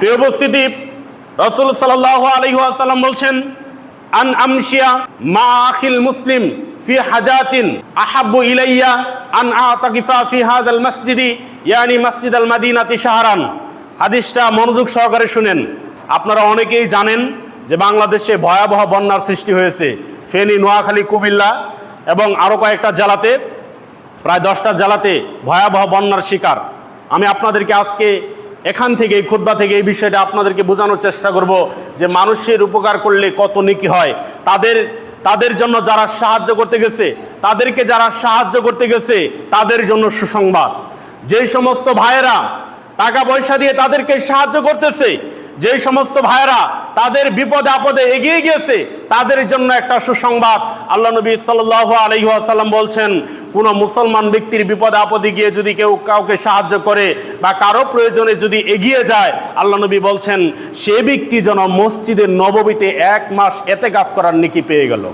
প্রিয় উপস্থিতি, রসুল সাল্লাহ আলহিহাসাল্লাম বলছেন, আন আমশিয়া মা আখিল মুসলিম ফি হাজাতিন আহাব্বু ইলাইয়া আন আতাকিফা ফি হাজাল মসজিদি, ইয়ানি মসজিদ আল মাদিনাতি শাহরান। হাদিসটা মনোযোগ সহকারে শুনেন। আপনারা অনেকেই জানেন যে বাংলাদেশে ভয়াবহ বন্যার সৃষ্টি হয়েছে। ফেনী, নোয়াখালী, কুমিল্লা এবং আরও কয়েকটা জেলাতে, প্রায় দশটা জেলাতে ভয়াবহ বন্যার শিকার। আমি আপনাদেরকে আজকে এখান থেকে, এই খুদ্া থেকে এই বিষয়টা আপনাদেরকে বোঝানোর চেষ্টা করব যে মানুষের উপকার করলে কত নিকি হয়। তাদের তাদের জন্য যারা সাহায্য করতে গেছে, তাদেরকে যারা সাহায্য করতে গেছে, তাদের জন্য সুসংবাদ। যেই সমস্ত ভাইয়েরা টাকা পয়সা দিয়ে তাদেরকে সাহায্য করতেছে, যেই সমস্ত ভাইয়েরা তাদের বিপদে আপদে এগিয়ে গিয়েছে, তাদের জন্য একটা সুসংবাদ। আল্লাহ নবী সাল্লাহ আলহিহাসাল্লাম বলছেন, কোন মুসলমান ব্যক্তির বিপদে আপদে গিয়ে যদি কেউ কাউকে সাহায্য করে বা কারও প্রয়োজনে যদি এগিয়ে যায়, আল্লাহ নবী বলছেন, সে ব্যক্তি যেন মসজিদের নববীতে এক মাস এতে গাফ করার নিকি পেয়ে গেল।